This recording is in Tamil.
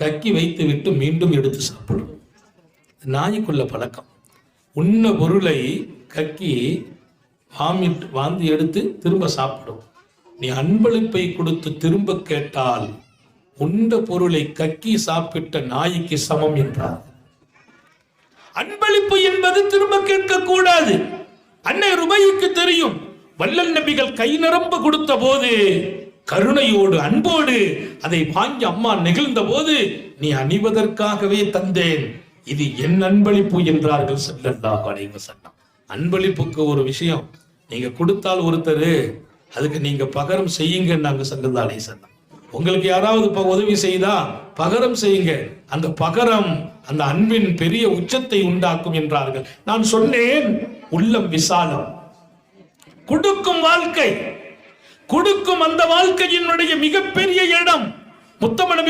கக்கி வைத்து விட்டு மீண்டும் எடுத்து சாப்பிடும். நாய்க்குள்ள பழக்கம். உண்ண பொருளை கக்கி வாமிட் வாந்தி எடுத்து திரும்ப சாப்பிடும். நீ அன்பளிப்பை கொடுத்து திரும்ப கேட்டால் உண்ட பொருளை கக்கி சாப்பிட்ட நாய்க்கு சமம் என்றார். அன்பளிப்பு என்பது திரும்ப கேட்க கூடாது அன்னை ருபைக்கு தெரியும் வள்ளல் நபிகள் கை நிரம்ப கொடுத்த போது கருணையோடு அன்போடு அதை வாங்கி அம்மா நெகிழ்ந்த போது நீ அணிவதற்காகவே தந்தேன். இது என் அன்பளிப்பு என்றார்கள் செல்லல்லாஹ் அடைவ சட்டம் அன்பளிப்புக்கு ஒரு விஷயம் நீங்க கொடுத்தால் ஒருத்தர் அதுக்கு நீங்க பகரம் செய்யுங்க நாங்க ஸல்லல்லாஹு சட்டம் உங்களுக்கு யாராவது உதவி செய்தா பகரம் செய்யுங்க. அந்த பகரம் அந்த அன்பின் பெரிய உச்சத்தை உண்டாக்கும் என்றார்கள். நான் சொன்னேன் உள்ளம் விசாலம். கொடுக்கும் வாழ்க்கை கொடுக்கும் அந்த வாழ்க்கையினுடைய மிகப்பெரிய இடம் முத்தமனபி